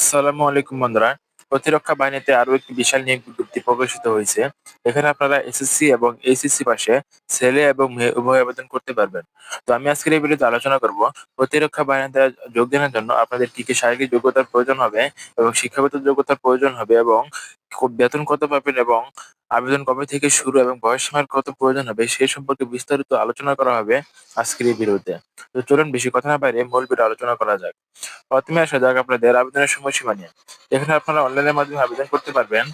আসসালামু আলাইকুম বন্ধুরা। প্রতিরক্ষা বাহিনীতে আরও একটি বিশাল নিয়োগ বিজ্ঞপ্তি প্রকাশিত হয়েছে। এখানে আপনারা এসএসসি এবং এইচএসসি পাশে ছেলে এবং মেয়ে উভয় আবেদন করতে পারবেন। তো আমি আজকের এই ভিডিওতে আলোচনা করব প্রতিরক্ষা বাহিনীতে যোগদানের জন্য আপনাদের কি কি শারীরিক যোগ্যতার প্রয়োজন হবে এবং শিক্ষাগত যোগ্যতার প্রয়োজন হবে এবং বেতন কত পাবেন এবং আবেদন কবে থেকে শুরু এবং বয়স সীমার কত প্রয়োজন হবে সে সম্পর্কে বিস্তারিত আলোচনা করা হবে আজকের এই ভিডিওতে। তো চলুন বেশি কথা না বাইরে মূল ভিডিও আলোচনা করা যাক। প্রথমে আসা যাক আপনাদের আবেদনের সময়সীমা নিয়ে। এখানে আপনারা অনলাইনের মাধ্যমে আবেদন করতে পারবেন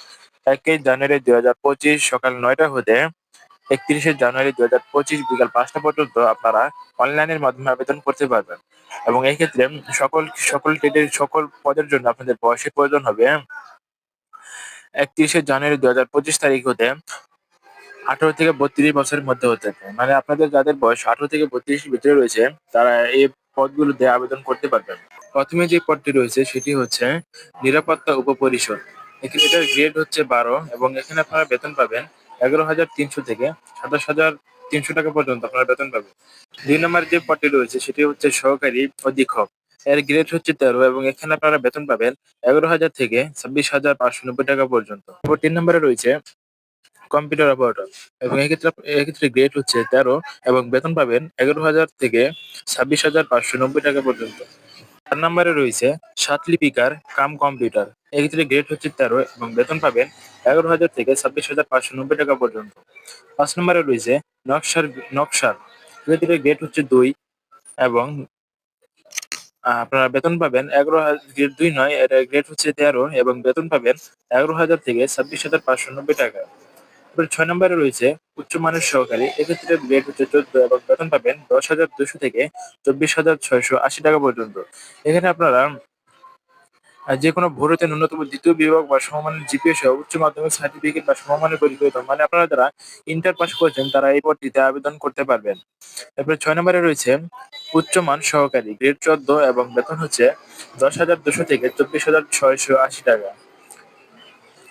একই জানুয়ারি দুই হাজার পঁচিশ সকাল নয়টা হতে একত্রিশে জানুয়ারি দুই হাজার পঁচিশ বিকাল পাঁচটা পর্যন্ত আপনারা অনলাইনের মাধ্যমে আবেদন করতে পারবেন। এবং এই ক্ষেত্রে সকল সকল ট্রেডের সকল পদের জন্য আপনাদের বয়সের প্রয়োজন হবে একত্রিশে জানুয়ারি দুই হাজার পঁচিশ তারিখ হতে আঠারো থেকে বত্রিশ বছরের মধ্যে হতে মানে আপনাদের যাদের বয়স আঠারো থেকে বত্রিশের ভিতরে রয়েছে, তারা এই পদগুলোতে আবেদন করতে পারবেন। প্রথমে যে পদটি রয়েছে, সেটি হচ্ছে নিরাপত্তা উপপরিষদ। এখানে এটার গ্রেড হচ্ছে বারো এবং এখানে আপনারা বেতন পাবেন এগারো হাজার তিনশো থেকে সাতাশ হাজার তিনশো টাকা পর্যন্ত আপনারা বেতন পাবেন। দুই নম্বর যে পদটি রয়েছে, সেটি হচ্ছে সহকারী অধীক্ষক। এর গ্রেড হচ্ছে তেরো এবং এখানে আপনারা বেতন পাবেন এগারো হাজার থেকে ছাব্বিশ হাজার পাঁচশো নব্বই টাকা পর্যন্ত। তিন নম্বরে রয়েছে কম্পিউটার অপারেটর এবং এক্ষেত্রে এক্ষেত্রে গ্রেড হচ্ছে তেরো এবং বেতন পাবেন এগারো হাজার থেকে ছাব্বিশ হাজার পাঁচশো নব্বই টাকা পর্যন্ত। চার নম্বরে রয়েছে সাত লিপিকার কাম কম্পিউটার। এক্ষেত্রে গ্রেড হচ্ছে তেরো এবং বেতন পাবেন এগারো হাজার থেকে ছাব্বিশ হাজার পাঁচশো নব্বই টাকা পর্যন্ত। পাঁচ নম্বরে রয়েছে নকশার নকশার। এক্ষেত্রে গ্রেড হচ্ছে দুই এবং আপনারা বেতন পাবেন এগারো গ্রেড দুই নয়, এটা গ্রেড হচ্ছে তেরো, এবং বেতন পাবেন এগারো হাজার থেকে ছাব্বিশ হাজার পাঁচশো নব্বই টাকা। তারপরে ছয় নম্বরে রয়েছে উচ্চমানের সহকারী, এক্ষেত্রে গ্রেড হচ্ছে চোদ্দ এবং বেতন পাবেন দশ হাজার দুশো থেকে চব্বিশ হাজার ছয়শো আশি টাকা পর্যন্ত। এখানে আপনারা যে কোনো ভোরতে ন্যূনতম দ্বিতীয় বিভাগ বা সমমানের জিপিএ সহ উচ্চ মাধ্যমিক সার্টিফিকেট বা সমমানের পরীক্ষিত মানে আপনারা যারা ইন্টার পাস করেছেন, তারা এই পদটিতে আবেদন করতে পারবেন। এরপরে ছয় নম্বরে রয়েছে উচ্চমান সহকারী গ্রেড চোদ্দ এবং বেতন হচ্ছে দশ হাজার দুশো থেকে চব্বিশ হাজার ছয়শো আশি টাকা।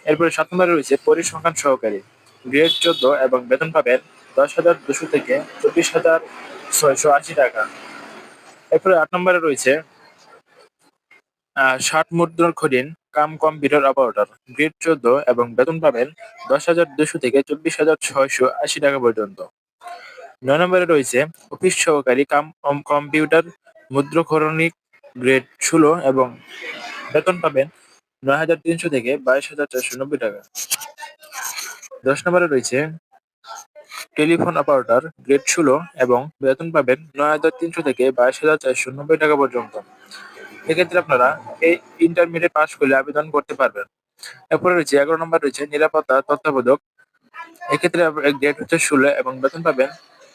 এরপরে সাত নম্বরে রয়েছে, পরিসংখ্যান সহকারী গ্রেড চোদ্দ এবং বেতন পাবেন দশ হাজার দুশো থেকে চব্বিশ হাজার ছয়শো আশি টাকা। এরপরে আট নম্বরে রয়েছে ষাট মুদ্রার খরিন, কাম কম্পিউটার অপারেটর, গ্রেড চোদ্দ এবং বেতন পাবেন দশ হাজার দুশো থেকে চব্বিশ হাজার ছয়শো আশি টাকা পর্যন্ত। নয় নম্বরে রয়েছে অফিস সহকারী কাম কম্পিউটার মুদ্রক্ষরণিক গ্রেড ষোলো এবং বেতন পাবেন নয় হাজার তিনশো থেকে বাইশ হাজার চারশো নব্বই টাকা। দশ নম্বরে রয়েছে টেলিফোন অপারেটর, গ্রেড ষোলো এবং বেতন পাবেন নয় হাজার তিনশো থেকে বাইশ হাজার চারশো নব্বই টাকা পর্যন্ত। এক্ষেত্রে আপনারা এই ইন্টারমিডিয়েট পাস করলে আবেদন করতে পারবেন। এরপরে রয়েছে এগারো নম্বর রয়েছে নিরাপত্তা তত্ত্বাবধায়ক। এক্ষেত্রে গ্রেড হচ্ছে ষোলো এবং বেতন পাবেন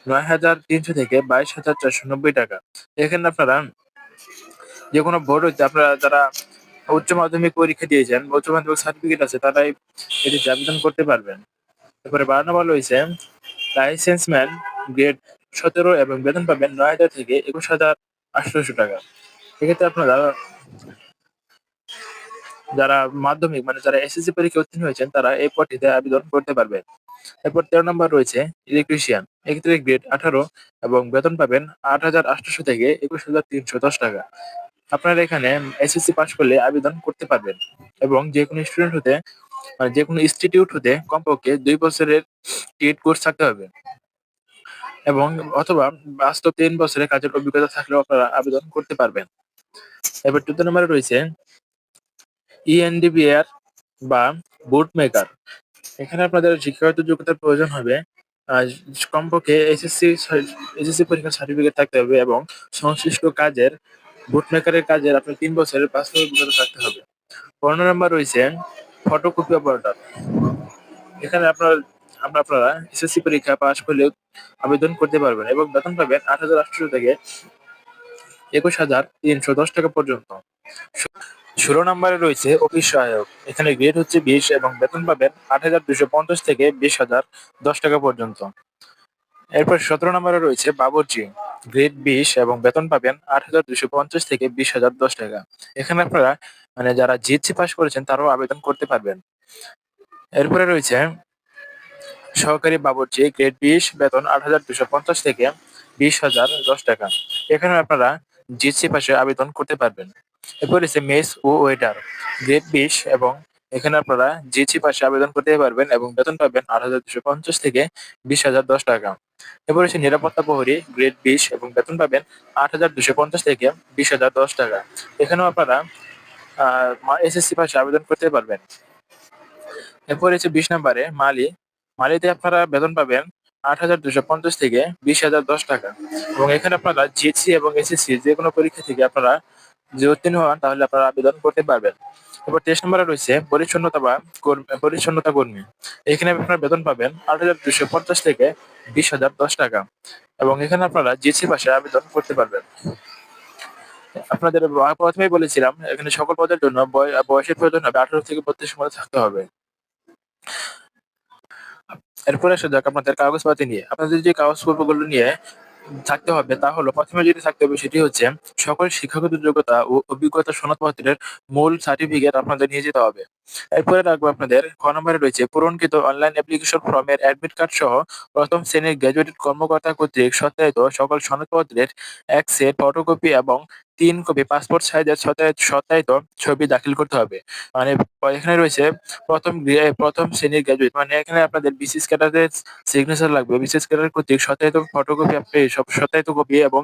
নয় হাজার তিনশো থেকে বাইশ হাজার চারশো নব্বই টাকা। এখানে আপনারা যে কোনো বোর্ড হচ্ছে আপনারা যারা উচ্চ মাধ্যমিক পরীক্ষা দিয়েছেন উচ্চ মাধ্যমিক সার্টিফিকেট আছে, তারাই এটিতে আবেদন করতে পারবেন। তারপরে বারো নম্বর রয়েছে লাইসেন্সম্যান গ্রেড সতেরো এবং বেতন পাবেন নয় হাজার থেকে একুশ হাজার আঠারোশো টাকা। এক্ষেত্রে আপনারা যারা মাধ্যমিক মানে যারা এসএসসি পরীক্ষা উত্তীর্ণ হয়েছেন, তারা এই পদটিতে আবেদন করতে পারবেন। এরপর তেরো নম্বর রয়েছে ইলেকট্রিশিয়ান এক্ষেত্রে গ্রেড আঠারো এবং বেতন পাবেন আট হাজার আটশোশো থেকে একুশ হাজার তিনশো দশ টাকা। আপনারা এখানে এসএসসি পাস করলে আবেদন করতে পারবেন এবং যে কোনো স্টুডেন্ট হতে মানে যে কোনো ইনস্টিটিউট হতে কমপক্ষে দুই বছরের টেট কোর্স থাকতে হবে এবং অথবা বাস্তব তিন বছরের কাজের অভিজ্ঞতা থাকলেও আপনারা আবেদন করতে পারবেন। এবার চোদ্দ নম্বরে রয়েছে E ইএনডিবিআর বা বুট মেকার এখানে আপনাদের শিক্ষাগত যোগ্যতার প্রয়োজন হবে কমপক্ষে এসএসসি এসএসসি পরীক্ষার সার্টিফিকেট থাকতে হবে এবং সংশ্লিষ্ট কাজের বুট মেকারের কাজের আপনার তিন বছরের বাস্তব অভিজ্ঞতা থাকতে হবে। পনেরো নম্বর রয়েছে ফটোকপি অপারেটর এখানে আপনার, আমরা আপনারা এসএসসি পরীক্ষা পাশ করলেও আবেদন করতে পারবেন এবং বেতন পাবেন আট হাজার আটশো থেকে একুশ হাজার তিনশো দশ টাকা পর্যন্ত। ষোলো নম্বরে রয়েছে অফিস সহায়ক। এখানে গ্রেড হচ্ছে বিশ এবং বেতন পাবেন আট হাজার দুশো পঞ্চাশ থেকে বিশ হাজার দশ টাকা পর্যন্ত। এরপর সতেরো নম্বরে রয়েছে বাবুর্চি গ্রেড বিশ এবং বেতন পাবেন আট হাজার দুশো পঞ্চাশ থেকে বিশ হাজার দশ টাকা। এখানে আপনারা মানে যারা জিএসসি পাস করেছেন, তারাও আবেদন করতে পারবেন। এরপরে রয়েছে সহকারী বাবুর্চি গ্রেড বিশ, বেতন আট হাজার দুশো পঞ্চাশ থেকে বিশ হাজার দশ টাকা। এখানে আপনারা জিএসসি পাশে আবেদন করতে পারবেন। এরপর রয়েছে মেস ও ওয়েটার। গ্রেড বিশ এবং এখানে আপনারা জিএসি পাশে আবেদন করতে পারবেন এবং বেতন পাবেন আট হাজার দুশো পঞ্চাশ থেকে বিশ হাজার দশ টাকা। এরপর রয়েছে নিরাপত্তা প্রহরী, গ্রেড বিশ এবং বেতন পাবেন আট হাজার দুশো পঞ্চাশ থেকে বিশ হাজার দশ টাকা। এখানেও আপনারা এসএসসি পাশে আবেদন করতে পারবেন। এরপর রয়েছে বিশ নম্বরে মালি। মালিতে আপনারা বেতন পাবেন আট হাজার দুশো পঞ্চাশ থেকে বিশ হাজার দশ টাকা। এবং এখানে আপনারা জিএসসি এবং এসএসসি যে কোনো পরীক্ষা থেকে আপনারা যে উত্তীর্ণ হন, তাহলে আপনারা আবেদন করতে পারবেন। এরপর তেইশ নম্বরে রয়েছে পরিচ্ছন্নতা বা পরিচ্ছন্নতা কর্মী। এখানে আপনারা বেতন পাবেন আট হাজার দুশো পঞ্চাশ থেকে বিশ হাজার দশ টাকা। এবং এখানে আপনারা জিএসসি ভাষায় আবেদন করতে পারবেন। আপনাদের প্রথমেই বলেছিলাম, এখানে সকল পদের জন্য বয়- বয়সের প্রয়োজন হবে আঠারো থেকে বত্রিশ মধ্যে থাকতে হবে। এরপরে আসা যাক আপনাদের কাগজপাতি নিয়ে। আপনাদের যে কাগজপত্রগুলো নিয়ে থাকতে হবে, তা হলো প্রথমে যেটি থাকতে হবে সেটি হচ্ছে সকল শিক্ষাগত যোগ্যতা ও অভিজ্ঞতা সনদপত্রের মূল সার্টিফিকেট আপনাদের নিয়ে যেতে হবে। এরপরে রাখব আপনাদের খ নম্বরে রয়েছে পূরণকৃত অনলাইন অ্যাপ্লিকেশন ফর্মের অ্যাডমিট কার্ড সহ প্রথম শ্রেণির গ্র্যাজুয়েটেড কর্মকর্তা কর্তৃক সত্যায়িত সকল সনদপত্রের এক সেট ফটোকপি এবং তিন কপি পাসপোর্ট সাইজের সত্যায়িত ছবি দাখিল করতে হবে। মানে এখানে রয়েছে প্রথম প্রথম শ্রেণির গ্র্যাজুয়েট মানে এখানে আপনাদের বিসিএস ক্যাডারের সিগনেচার লাগবে। বিসিএস ক্যাডার কর্তৃক সত্যায়িত ফটোকপি আপনি সব সত্যায়িত কপি এবং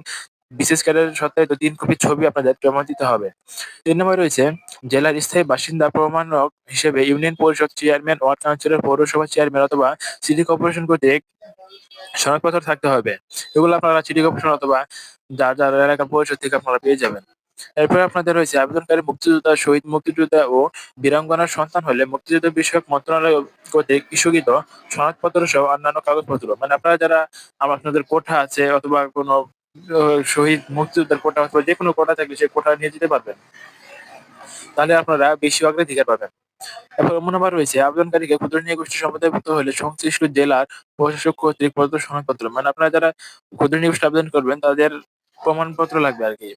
বিসিএস ক্যাডার সত্যায়িত তিন কপি ছবি আপনাদের জমা দিতে হবে। তিন নম্বরে রয়েছে, জেলার স্থায়ী বাসিন্দা প্রমাণক হিসেবে ইউনিয়ন পরিষদ চেয়ারম্যান ওয়ার্ড কাউন্সিলর, পৌরসভা চেয়ারম্যান অথবা সিটি কর্পোরেশন কর্তৃক সনদপত্র থাকতে হবে। এগুলো আপনারা সিটি কর্পোরেশন অথবা যার যার এলাকা পরিষদ থেকে আপনারা পেয়ে যাবেন। এরপরে আপনাদের রয়েছে, আবেদনকারী মুক্তিযোদ্ধা, শহীদ মুক্তিযোদ্ধা ও বীরাঙ্গনার সন্তান হলে মুক্তিযুদ্ধ বিষয়ক মন্ত্রণালয় কর্তৃক ইস্যুকৃত সনদপত্র সহ অন্যান্য কাগজপত্র। মানে আপনারা যারা আপনাদের কোঠা আছে অথবা কোনো শহীদ মুক্তিযোদ্ধার কোটা অথবা যে কোনো কোঠা থাকলে সেই কোঠা নিয়ে যেতে পারবেন। তাহলে আপনারা বেশি অগ্রাধিকার পাবেন। এরপর নম্বর রয়েছে, আবেদনকারীকে ক্ষুদ্র নিয়ে গোষ্ঠী সম্প্রদায়ভুক্ত হলে সংশ্লিষ্ট জেলার প্রশাসক কর্তৃক প্রদত্ত সনদপত্র। মানে আপনারা যারা ক্ষুদ্র নিয়ে আবেদন করবেন, তাদের প্রমাণপত্র লাগবে আর কি।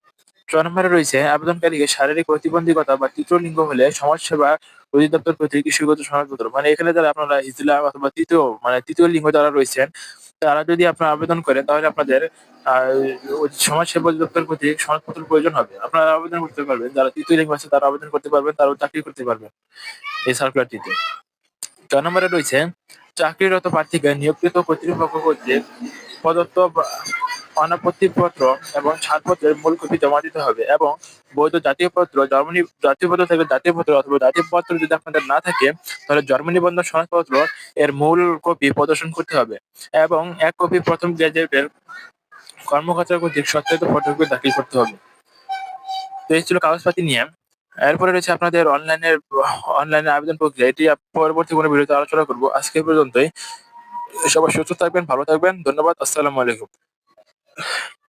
ছয় নম্বরে রয়েছে, আবেদনকারীকে শারীরিক প্রতিবন্ধকতা বা তৃতীয় লিঙ্গ হলে সমাজসেবা অধিদপ্তর কর্তৃক কৃষিগত সনদপত্র। মানে এখানে যারা আপনারা ইসলাম অথবা তৃতীয় মানে তৃতীয় লিঙ্গ যারা রয়েছেন তারা যদি আপনারা আবেদন করে তাহলে আপনাদের আহ, ওই সমাজসেবা অধিদপ্তর কর্তৃক সনদপত্র প্রয়োজন হবে। আপনারা আবেদন করতে পারবেন যারা তৃতীয় লিঙ্গ আছে তারা আবেদন করতে পারবেন তারাও চাকরি করতে পারবেন এই সার্কুলারটিতে চার নম্বরে রয়েছে চাকরিরত প্রার্থীকে নিয়োগকৃত কর্তৃপক্ষ কর্তৃক প্রদত্ত অনাপত্তিপত্র এবং ছাড়পত্রের মূল কপি জমা দিতে হবে এবং বৈধ জাতীয় পত্র জার্মানি জাতীয় পত্র থেকে জাতীয় পত্র অথবা জাতীয় পত্র যদি আপনাদের না থাকে, তাহলে জার্মানি নিবন্ধন সনদপত্র এর মূল কপি প্রদর্শন করতে হবে এবং এক কপি প্রথম গ্রাজুয়েটের কর্মকর্তা কর্তৃক সত্যায়িত ফটোকপি দাখিল করতে হবে। তো এই ছিল কাগজপাতি নিয়ে। এরপরে রয়েছে আপনাদের অনলাইনের অনলাইনে আবেদন প্রক্রিয়া। এটি পরবর্তী কোনো ভিডিওতে আলোচনা করব। আজকে পর্যন্তই। সবাই সুস্থ থাকবেন, ভালো থাকবেন। ধন্যবাদ। আসসালামু আলাইকুম।